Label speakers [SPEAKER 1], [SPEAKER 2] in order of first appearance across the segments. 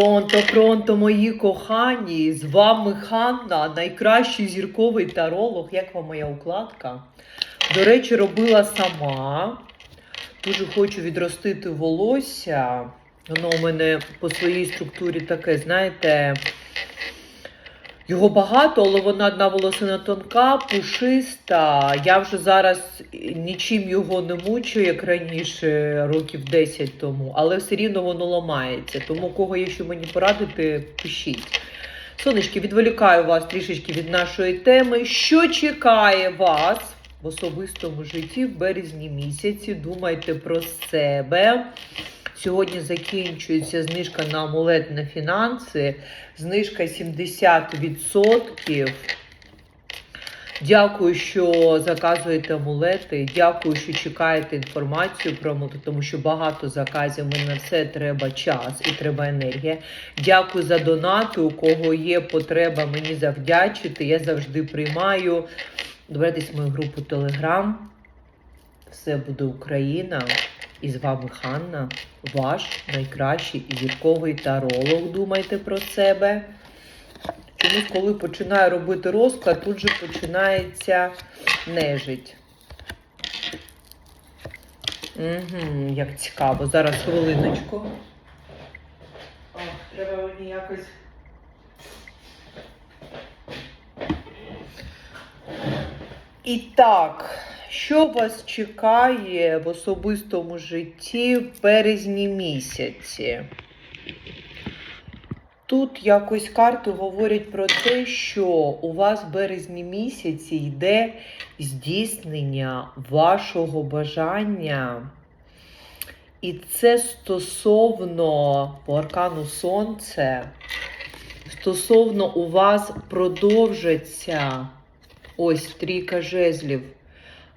[SPEAKER 1] Пронто, пронто, мої кохані! З вами Ханна, найкращий зірковий таролог. Як вам моя укладка? До речі, робила сама. Дуже хочу відростити волосся. Воно у мене по своїй структурі таке, знаєте, його багато, але вона одна волосина тонка, пушиста. Я вже зараз нічим його не мучу, як раніше, років 10 тому, але все рівно воно ламається. Тому кого є що мені порадити, пишіть. Сонечки, відволікаю вас трішечки від нашої теми. Що чекає вас в особистому житті в березні місяці? Думайте про себе. Сьогодні закінчується знижка на амулет на фінанси. Знижка 70%. Дякую, що заказуєте амулети. Дякую, що чекаєте інформацію про амулети, тому що багато заказів. На все треба час і треба енергія. Дякую за донати. У кого є потреба мені завдячити. Я завжди приймаю. Добирайтесь в мою групу Telegram. Все буде Україна. І з вами Ханна, ваш найкращий зірковий таролог. Думайте про себе. Чомусь, коли починаю робити розклад, тут же починається нежить. Угу, як цікаво. Зараз хвилиночку. О, треба мені якось. І так, що вас чекає в особистому житті в березні місяці? Тут якось карти говорять про те, що у вас в березні місяці йде здійснення вашого бажання. І це стосовно по аркану Сонце, стосовно у вас продовжаться ось трійка жезлів,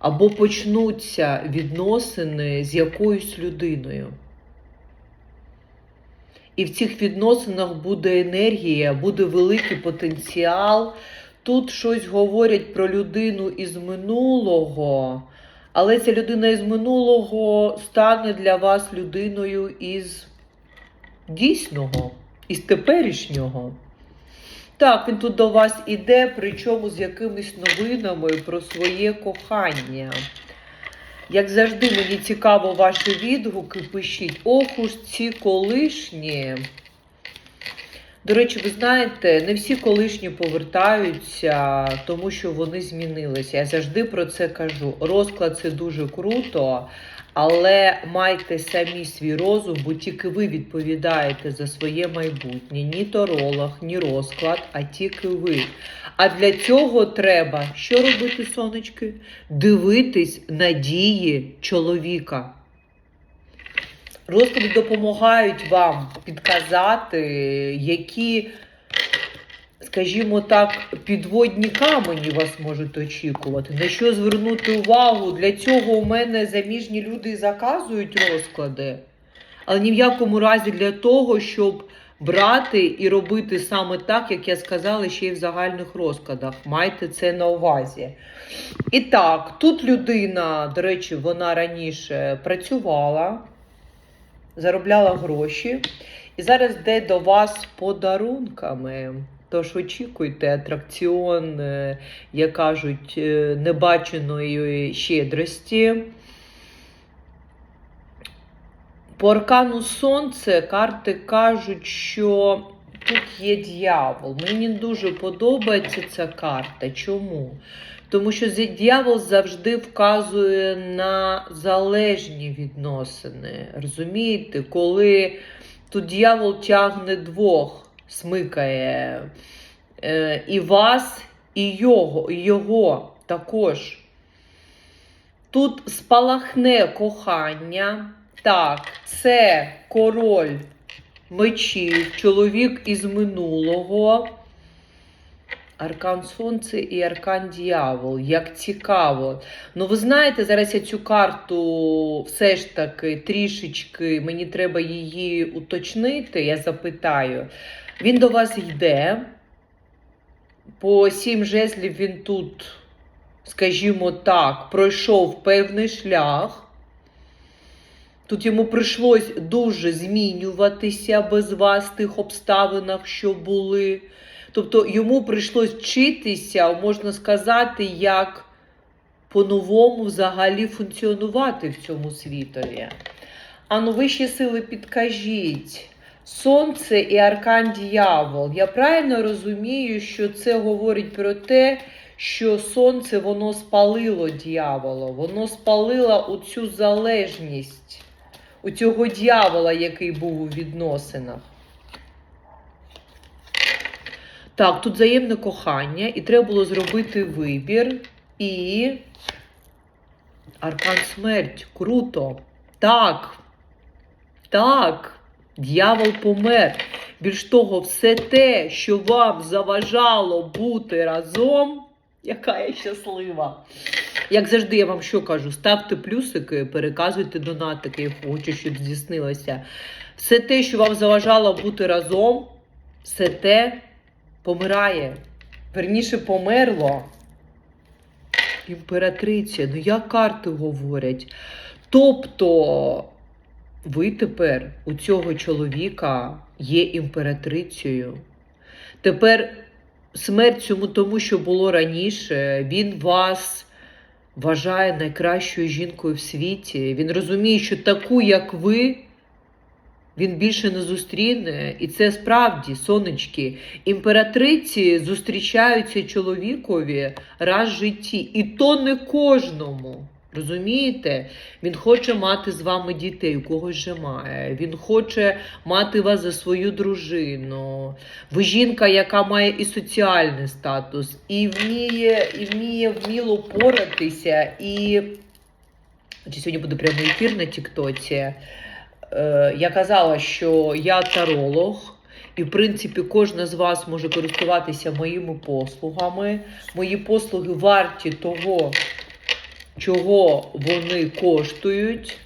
[SPEAKER 1] або почнуться відносини з якоюсь людиною. І в цих відносинах буде енергія, буде великий потенціал. Тут щось говорять про людину із минулого, але ця людина із минулого стане для вас людиною із дійсного, із теперішнього. Так, він тут до вас іде, причому з якимись новинами про своє кохання. Як завжди, мені цікаво ваші відгуки. Пишіть ох уж ці колишні. До речі, ви знаєте, не всі колишні повертаються, тому що вони змінилися. Я завжди про це кажу. Розклад це дуже круто, але майте самі свій розум, бо тільки ви відповідаєте за своє майбутнє. Ні торолог, ні розклад, а тільки ви. А для цього треба що робити, сонечки? Дивитись на дії чоловіка. Розклади допомагають вам підказати, які, скажімо так, підводні камені вас можуть очікувати. На що звернути увагу? Для цього у мене заміжні люди заказують розклади, але ні в якому разі для того, щоб брати і робити саме так, як я сказала, ще й в загальних розкладах. Майте це на увазі. І так, тут людина, до речі, вона раніше працювала заробляла гроші. І зараз йде до вас з подарунками. Тож очікуйте атракціон, е, як кажуть, е, небаченої щедрості. По аркану Сонце карти кажуть, що тут є дьявол. Мені дуже подобається ця карта. Чому? Тому що дьявол завжди вказує на залежні відносини. Розумієте, коли тут дьявол тягне двох, смикає е, і вас, і його, його також. Тут спалахне кохання. Так, це король мечів, чоловік із минулого. Аркан Сонце і Аркан Діявол. Як цікаво. Ну, ви знаєте, зараз я цю карту все ж таки трішечки, мені треба її уточнити, я запитаю. Він до вас йде. По сім жезлів він тут, скажімо так, пройшов певний шлях. Тут йому прийшлось дуже змінюватися без вас тих обставинах, що були. Тобто йому прийшлось вчитися, можна сказати, як по-новому взагалі функціонувати в цьому світові. А ну вищі сили підкажіть. Сонце і аркан дьявол. Я правильно розумію, що це говорить про те, що сонце воно спалило дьявола, воно спалило оцю залежність у цього дьявола, який був у відносинах. Так, тут взаємне кохання, і треба було зробити вибір. І. Аркан смерть. Круто. Так. Так. Дьявол помер. Більш того, все те, що вам заважало бути разом, яка я щаслива. Як завжди, я вам що кажу: ставте плюсики, переказуйте донатики, я хочу, щоб здійснилося. Все те, що вам заважало бути разом, все те помирає. Верніше померло. Імператриця, ну як карти говорять? Тобто, ви тепер у цього чоловіка є імператрицею. Тепер смерть цьому тому, що було раніше, він вас вважає найкращою жінкою в світі. Він розуміє, що таку, як ви, він більше не зустріне. І це справді, сонечки, імператриці зустрічаються чоловікові раз в житті. І то не кожному. Розумієте? Він хоче мати з вами дітей, у когось же має. Він хоче мати вас за свою дружину. Ви жінка, яка має і соціальний статус, і вміє, і вміє вміло поратися. І Чи сьогодні буде прямий ефір на Тіктоці. Е, я казала, що я таролог. І, в принципі, кожна з вас може користуватися моїми послугами. Мої послуги варті того, чого вони коштують.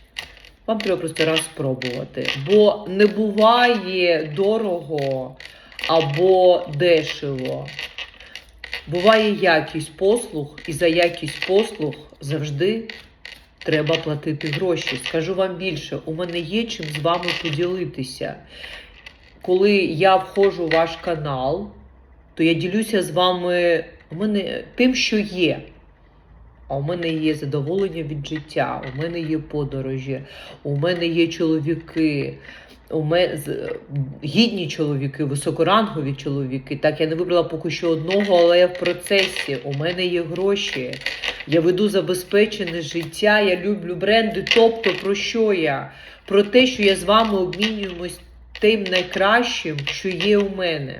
[SPEAKER 1] Вам треба просто раз спробувати. Бо не буває дорого або дешево. Буває якість послуг, і за якість послуг завжди треба платити гроші. Скажу вам більше, у мене є чим з вами поділитися. Коли я входжу в ваш канал, то я ділюся з вами мене тим, що є. А у мене є задоволення від життя, у мене є подорожі, у мене є чоловіки, у мене гідні чоловіки, високорангові чоловіки. Так, я не вибрала поки що одного, але я в процесі. У мене є гроші. Я веду забезпечене життя, я люблю бренди. Тобто, про що я? Про те, що я з вами обмінюємось тим найкращим, що є у мене.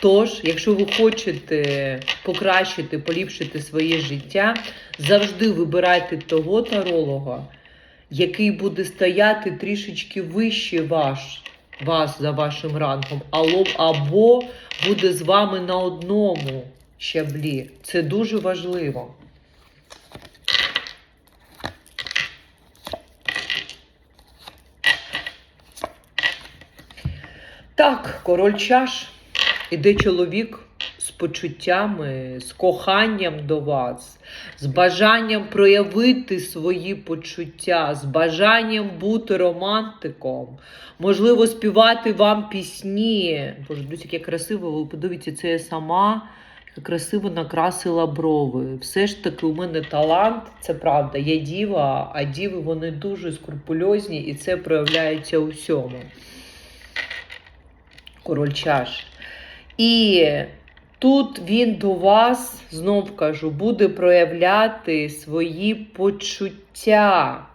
[SPEAKER 1] Тож, якщо ви хочете покращити, поліпшити своє життя, завжди вибирайте того таролога, який буде стояти трішечки вище ваш, вас за вашим рангом, або, буде з вами на одному щаблі. Це дуже важливо. Так, король чаш. Іде чоловік з почуттями, з коханням до вас, з бажанням проявити свої почуття, з бажанням бути романтиком, можливо, співати вам пісні. Боже, дивіться, яке красиво, ви подивіться, це я сама красиво накрасила брови. Все ж таки, у мене талант, це правда, я діва, а діви вони дуже скрупульозні і це проявляється у всьому. Король чаш. І тут він до вас, знов кажу, буде проявляти свої почуття.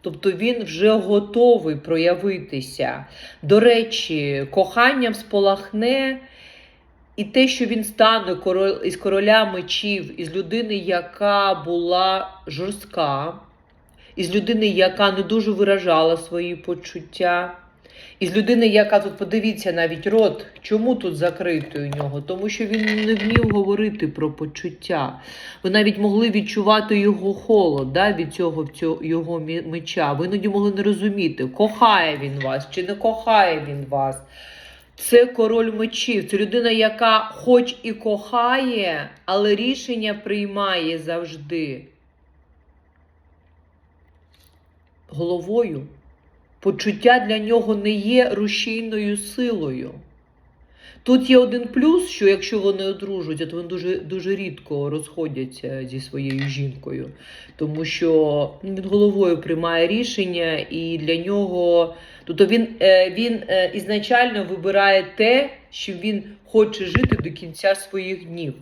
[SPEAKER 1] Тобто він вже готовий проявитися. До речі, коханням сполахне і те, що він стане із короля мечів, із людини, яка була жорстка, із людини, яка не дуже виражала свої почуття. Із людини, яка тут, подивіться, навіть рот, чому тут закритий у нього? Тому що він не вмів говорити про почуття. Ви навіть могли відчувати його холод да, від цього, цього його меча. Ви іноді могли не розуміти, кохає він вас чи не кохає він вас. Це король мечів. Це людина, яка хоч і кохає, але рішення приймає завжди. головою. Почуття для нього не є рушійною силою. Тут є один плюс, що якщо вони одружуються, то вони дуже, дуже рідко розходяться зі своєю жінкою, тому що він головою приймає рішення, і для нього тобто він, е, він е, ізначально вибирає те, що він хоче жити до кінця своїх днів.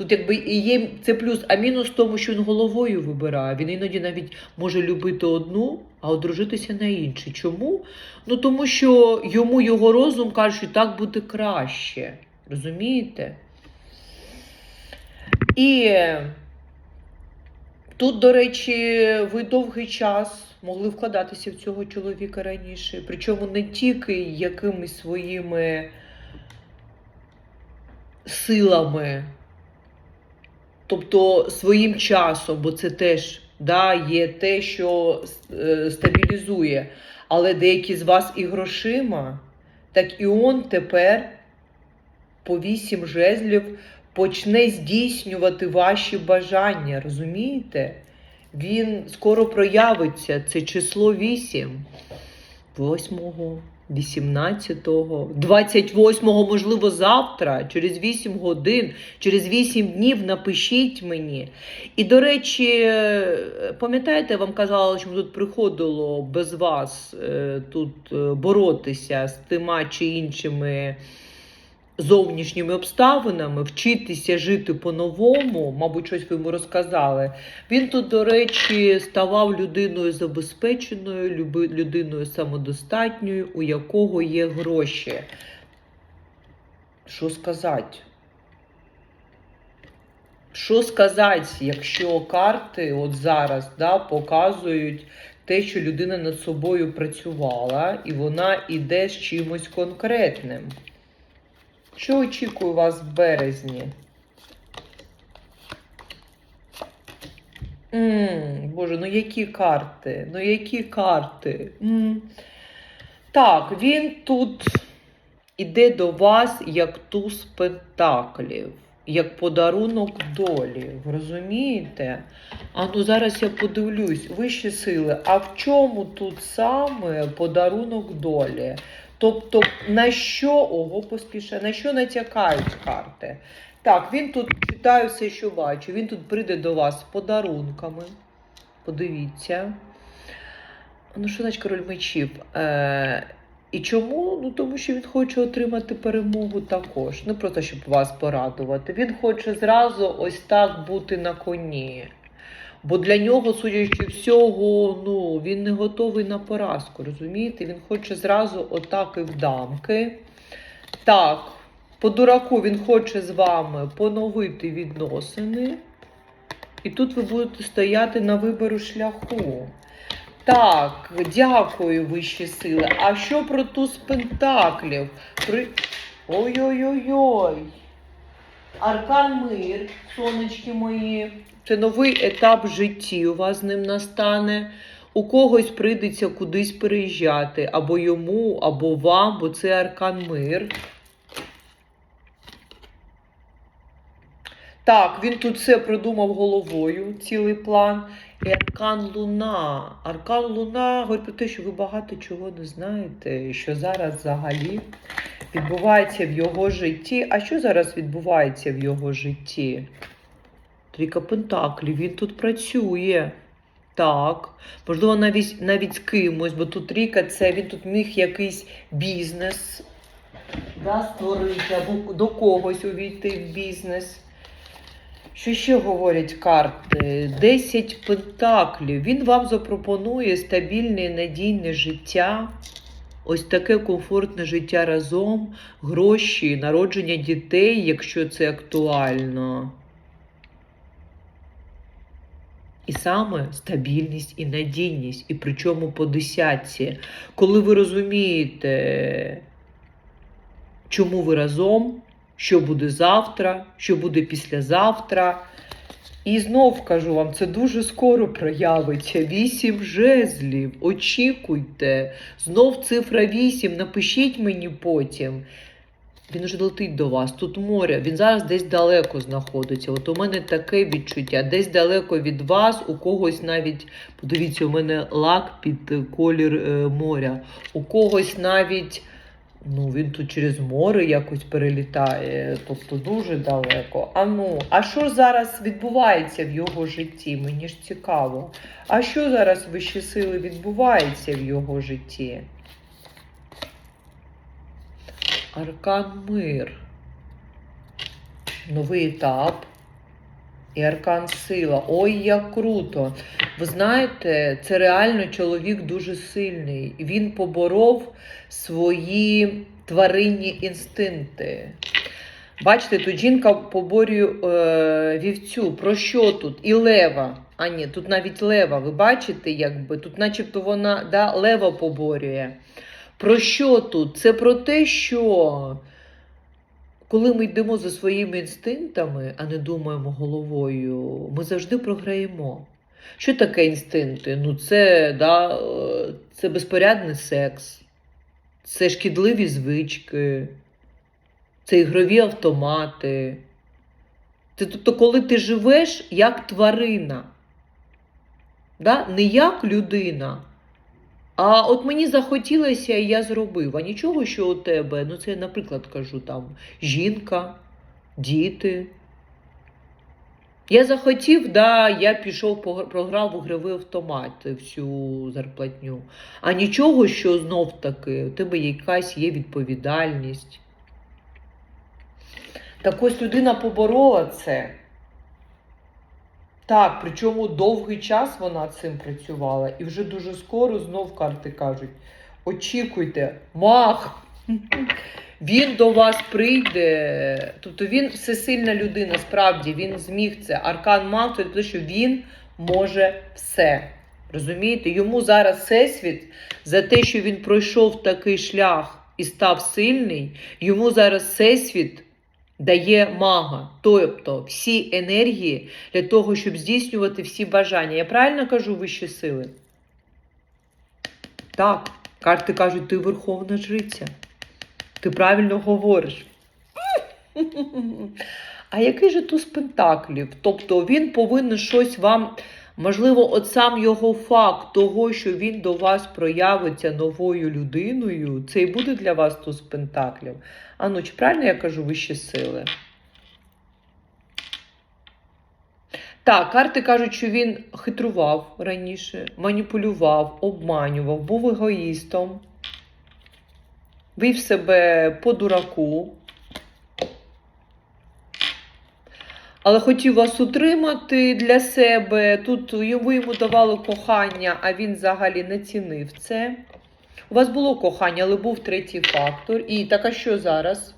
[SPEAKER 1] Тут якби і є це плюс, а мінус в тому, що він головою вибирає. Він іноді навіть може любити одну, а одружитися на іншій. Чому? Ну тому що йому його розум каже, що так буде краще. Розумієте? І тут, до речі, ви довгий час могли вкладатися в цього чоловіка раніше. Причому не тільки якимись своїми силами, тобто своїм часом, бо це теж да, є те, що е, стабілізує. Але деякі з вас і грошима, так і он тепер по вісім жезлів почне здійснювати ваші бажання. Розумієте? Він скоро проявиться. Це число 8. 8, 18, 28, можливо, завтра, через 8 годин, через 8 днів напишіть мені. І, до речі, пам'ятаєте, я вам казала, що тут приходило без вас е, тут е, боротися з тима чи іншими зовнішніми обставинами, вчитися жити по-новому, мабуть, щось ви йому розказали. Він тут, до речі, ставав людиною забезпеченою, людиною самодостатньою, у якого є гроші. Що сказати? Що сказати, якщо карти от зараз да, показують те, що людина над собою працювала, і вона йде з чимось конкретним? Що очікує вас в березні? м Боже, ну які карти? Ну які карти? м Так, він тут іде до вас як туз пентаклів, як подарунок долі. Ви розумієте? А ну зараз я подивлюсь, вищі сили. А в чому тут саме подарунок долі? Тобто, на що ого поспішає, на що натякають карти? Так, він тут читаю все, що бачу. Він тут прийде до вас з подарунками. Подивіться. Ну, що значить король мечів? Е, і чому? Ну, тому що він хоче отримати перемогу також. Не просто, щоб вас порадувати. Він хоче зразу ось так бути на коні. Бо для нього, судячи всього, ну, він не готовий на поразку, розумієте? Він хоче зразу отак і в дамки. Так, по дураку він хоче з вами поновити відносини. І тут ви будете стояти на вибору шляху. Так, дякую, вищі сили. А що про туз пентаклів? При... Ой-ой-ой-ой. Аркан мир, сонечки мої. Це новий етап в житті у вас з ним настане. У когось прийдеться кудись переїжджати, або йому, або вам, бо це аркан мир. Так, він тут все продумав головою, цілий план. І аркан Луна. Аркан Луна говорить про те, що ви багато чого не знаєте, що зараз взагалі відбувається в його житті. А що зараз відбувається в його житті? Трійка Пентаклів, він тут працює. Так, можливо, навіть навіть з кимось, бо тут трійка це він тут міг якийсь бізнес да, створити або до когось увійти в бізнес. Що ще говорять карти? 10 пентаклів. Він вам запропонує стабільне і надійне життя. Ось таке комфортне життя разом, гроші, народження дітей, якщо це актуально. І саме стабільність і надійність, і причому по десятці. Коли ви розумієте, чому ви разом, що буде завтра, що буде післязавтра. І знов кажу вам, це дуже скоро проявиться. Вісім жезлів. Очікуйте. Знов цифра вісім. Напишіть мені потім. Він вже летить до вас. Тут море. Він зараз десь далеко знаходиться. От у мене таке відчуття. Десь далеко від вас, у когось навіть, подивіться, у мене лак під колір е, моря. У когось навіть, ну він тут через море якось перелітає, тобто дуже далеко. А ну, а що зараз відбувається в його житті? Мені ж цікаво. А що зараз вищі сили відбувається в його житті? Аркан мир. Новий етап. І аркан сила. Ой, як круто! Ви знаєте, це реально чоловік дуже сильний. Він поборов свої тваринні інстинкти. Бачите, тут жінка поборює е, вівцю. Про що тут? І лева. А ні, тут навіть лева. Ви бачите, якби тут, начебто, вона да, лева поборює. Про що тут? Це про те, що коли ми йдемо за своїми інстинктами, а не думаємо головою, ми завжди програємо. Що таке інстинкти? Ну, це, да, це безпорядний секс, це шкідливі звички, це ігрові автомати. Це тобто, коли ти живеш як тварина, да? не як людина. А от мені захотілося, і я зробив. А нічого, що у тебе, ну це наприклад, кажу там жінка, діти. Я захотів, да, я пішов, програв у гровий автомат всю зарплатню. А нічого, що знов таки, у тебе якась є відповідальність. Так ось людина поборола це. Так, причому довгий час вона цим працювала, і вже дуже скоро знов карти кажуть: очікуйте, мах! Він до вас прийде. Тобто він всесильна людина, справді він зміг це. Аркан це те, що він може все. Розумієте? Йому зараз всесвіт за те, що він пройшов такий шлях і став сильний, йому зараз всесвіт дає мага, тобто всі енергії для того, щоб здійснювати всі бажання. Я правильно кажу вищі сили? Так, карти кажуть, ти верховна жриця. Ти правильно говориш. А який же туз пентаклів? Тобто він повинен щось вам, можливо, от сам його факт того, що він до вас проявиться новою людиною, це і буде для вас туз пентаклів. А чи правильно я кажу вищі сили? Так, карти кажуть, що він хитрував раніше, маніпулював, обманював, був егоїстом, вів себе по дураку. Але хотів вас утримати для себе. Тут йому йому давали кохання, а він взагалі не цінив це. У вас було кохання, але був третій фактор. І так, а що зараз?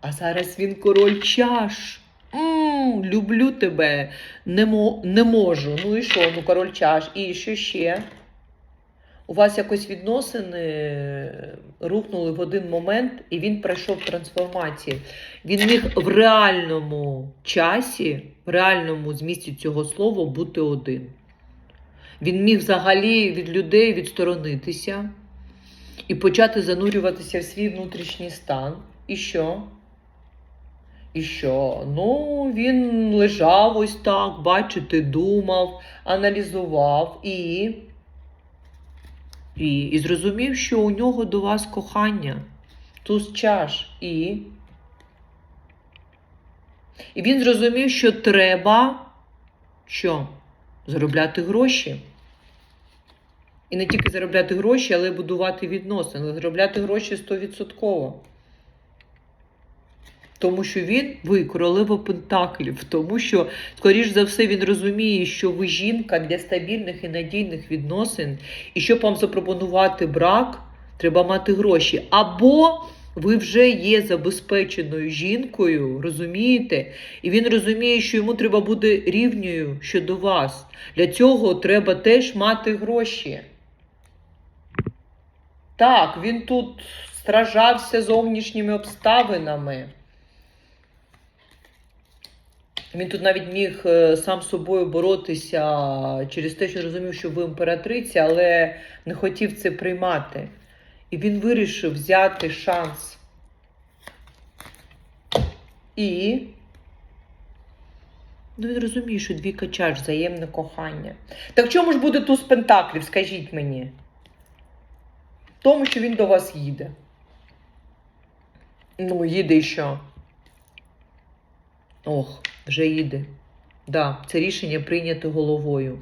[SPEAKER 1] А зараз він король чаш. м люблю тебе, не, мо- не можу. Ну і що? Ну, король чаш. І що ще? У вас якось відносини рухнули в один момент, і він пройшов трансформації. Він міг в реальному часі, в реальному змісті цього слова бути один. Він міг взагалі від людей відсторонитися і почати занурюватися в свій внутрішній стан. І що? І що? Ну, він лежав ось так, бачите, думав, аналізував і. І, і зрозумів, що у нього до вас кохання, туз чаш. І. І він зрозумів, що треба що? Заробляти гроші. І не тільки заробляти гроші, але й будувати відносини. Заробляти гроші 100%. Тому що він ви королева Пентаклів, тому що, скоріш за все, він розуміє, що ви жінка для стабільних і надійних відносин, і щоб вам запропонувати брак, треба мати гроші. Або ви вже є забезпеченою жінкою, розумієте? І він розуміє, що йому треба бути рівньою щодо вас. Для цього треба теж мати гроші. Так, він тут стражався зовнішніми обставинами. Він тут навіть міг е, сам з собою боротися через те, що розумів, що ви імператриця, але не хотів це приймати. І він вирішив взяти шанс. І. Ну, він розуміє, що дві качаш, взаємне кохання. Так чому ж буде туз пентаклів, скажіть мені? Тому, що він до вас їде. Ну, їде і що? Ох, вже їде. Да, це рішення прийнято головою.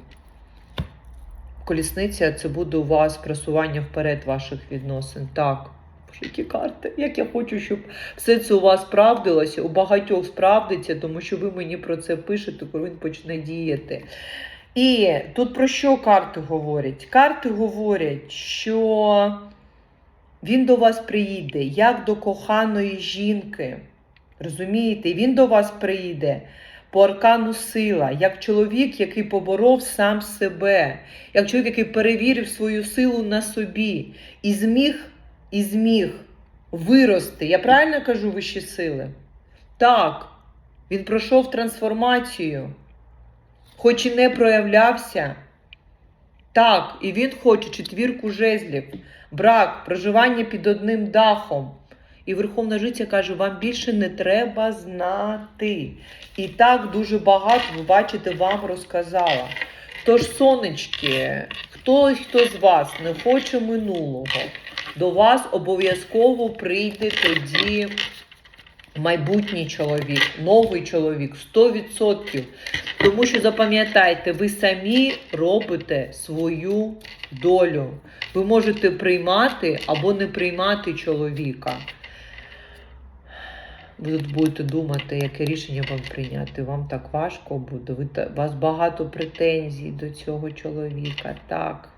[SPEAKER 1] Колісниця це буде у вас просування вперед ваших відносин. Так. Які карти. Як я хочу, щоб все це у вас справдилося, у багатьох справдиться, тому що ви мені про це пишете, коли він почне діяти. І тут про що карти говорять? Карти говорять, що він до вас приїде як до коханої жінки. Розумієте? Він до вас приїде по аркану сила, як чоловік, який поборов сам себе, як чоловік, який перевірив свою силу на собі і зміг, і зміг вирости. Я правильно кажу вищі сили? Так, він пройшов трансформацію, хоч і не проявлявся. Так, і він хоче четвірку жезлів, брак, проживання під одним дахом. І Верховна Жиця каже, вам більше не треба знати. І так дуже багато, ви бачите, вам розказала. Тож, сонечки, хтось хто з вас не хоче минулого, до вас обов'язково прийде тоді майбутній чоловік, новий чоловік, 100%. Тому що запам'ятайте, ви самі робите свою долю. Ви можете приймати або не приймати чоловіка. Ви будете думати, яке рішення вам прийняти. Вам так важко буде. Ви, у вас багато претензій до цього чоловіка. Так.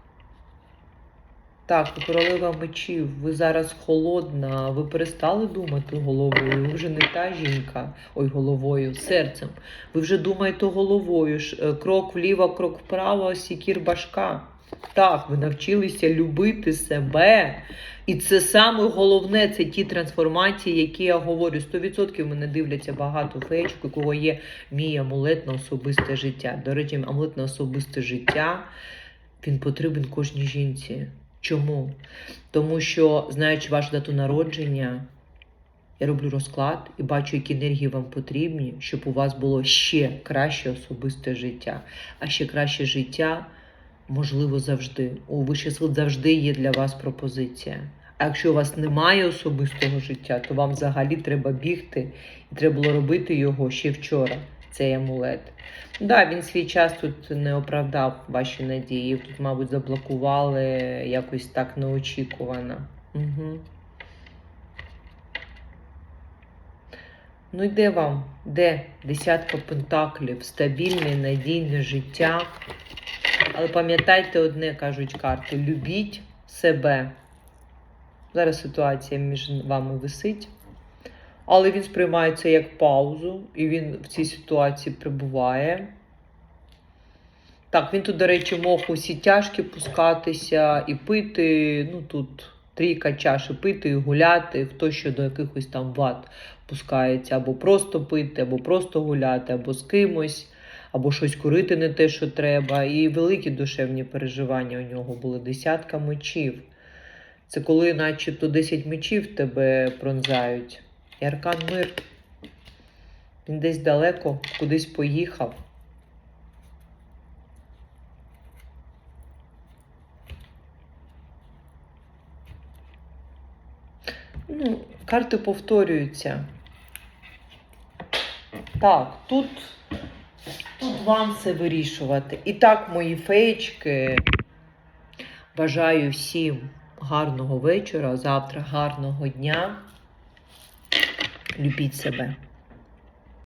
[SPEAKER 1] Так, королева мечів, ви зараз холодна, ви перестали думати головою, ви вже не та жінка, ой, головою, серцем. Ви вже думаєте головою. е, Крок вліво, крок вправо, сікір башка. Так, ви навчилися любити себе. І це саме головне, це ті трансформації, які я говорю. 100% мене дивляться багато феєчок, у кого є мій амулет на особисте життя. До речі, амулет на особисте життя він потрібен кожній жінці. Чому? Тому що, знаючи вашу дату народження, я роблю розклад і бачу, які енергії вам потрібні, щоб у вас було ще краще особисте життя. А ще краще життя можливо завжди. У вищих сил завжди є для вас пропозиція. А якщо у вас немає особистого життя, то вам взагалі треба бігти, і треба було робити його ще вчора. Цей амулет. Да, він свій час тут не оправдав ваші надії. Тут, мабуть, заблокували якось так неочікувано. Угу. Ну, йде вам? Де? Десятка пентаклів, стабільне, надійне життя. Але пам'ятайте одне, кажуть карти: любіть себе. Зараз ситуація між вами висить. Але він сприймається як паузу, і він в цій ситуації прибуває. Так, він тут, до речі, мог усі тяжкі пускатися і пити. Ну тут трійка чаш, і пити, і гуляти, хто ще до якихось там ват пускається, або просто пити, або просто гуляти, або з кимось, або щось курити не те, що треба. І великі душевні переживання у нього були десятка мечів. Це коли, начебто, 10 мечів тебе пронзають. І аркан мир. Він десь далеко, кудись поїхав. Ну, карти повторюються. Так, тут, вам все вирішувати. І так, мої феєчки, бажаю всім гарного вечора, завтра гарного дня. Любіть себе.